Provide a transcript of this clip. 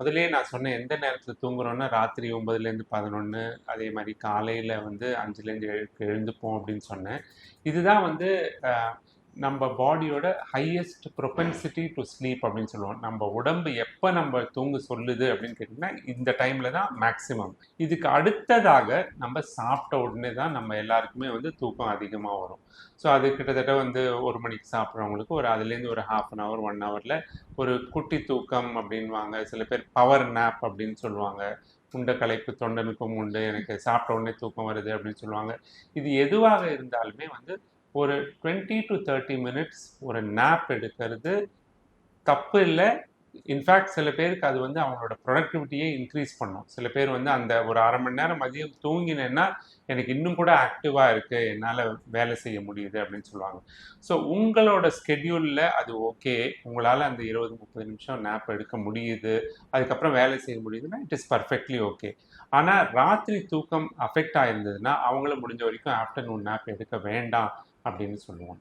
முதலே நான் சொன்னேன் எந்த நேரத்தில் தூங்குறோன்னா ராத்திரி ஒன்பதுலேருந்து பதினொன்று அதே மாதிரி காலையில் வந்து அஞ்சுலேருந்து எழு எழுந்துப்போம் அப்படின்னு சொன்னேன். இதுதான் வந்து நம்ம பாடியோட ஹையஸ்ட் ப்ரொபென்சிட்டி டு ஸ்லீப் அப்படின்னு சொல்லுவோம். நம்ம உடம்பு எப்போ நம்ம தூங்க சொல்லுது அப்படின்னு கேட்டிங்கன்னா இந்த டைமில் தான் மேக்ஸிமம் இதுக்கு அடுத்ததாக நம்ம சாப்பிட்ட உடனே தான் நம்ம எல்லாருக்குமே வந்து தூக்கம் அதிகமாக வரும். ஸோ அது கிட்டத்தட்ட வந்து ஒரு மணிக்கு சாப்பிட்றவங்களுக்கு ஒரு அதுலேருந்து ஒரு ஹாஃப் அன் ஹவர் ஒன் ஹவரில் ஒரு குட்டி தூக்கம் அப்படின்வாங்க சில பேர் பவர் நேப் அப்படின்னு சொல்லுவாங்க. உண்ட களைப்பு தொண்டனுக்கும் உண்டு எனக்கு சாப்பிட்ட உடனே தூக்கம் வருது அப்படின்னு சொல்லுவாங்க. இது எதுவாக இருந்தாலுமே வந்து ஒரு டுவெண்ட்டி டு தேர்ட்டி மினிட்ஸ் ஒரு நேப் எடுக்கிறது. தப்பு இல்லை. இன்ஃபேக்ட் சில பேருக்கு அது வந்து அவங்களோட ப்ரொடக்டிவிட்டியே இன்க்ரீஸ் பண்ணும். சில பேர் வந்து அந்த ஒரு அரை மணி நேரம் மதியம் தூங்கினேன்னா எனக்கு இன்னும் கூட ஆக்டிவாக இருக்குது என்னால் வேலை செய்ய முடியுது அப்படின்னு சொல்லுவாங்க. ஸோ உங்களோட ஸ்கெடியூலில் அது ஓகே உங்களால் அந்த இருபது முப்பது நிமிஷம் நேப் எடுக்க முடியுது. அதுக்கப்புறம் வேலை செய்ய முடியுதுன்னா இட் இஸ் பர்ஃபெக்ட்லி ஓகே ஆனால் ராத்திரி தூக்கம் அஃபெக்ட் ஆயிருந்ததுன்னா அவங்கள முடிஞ்ச வரைக்கும் ஆஃப்டர்நூன் நேப் எடுக்க வேண்டாம் அப்படின்னு சொல்லுவோம்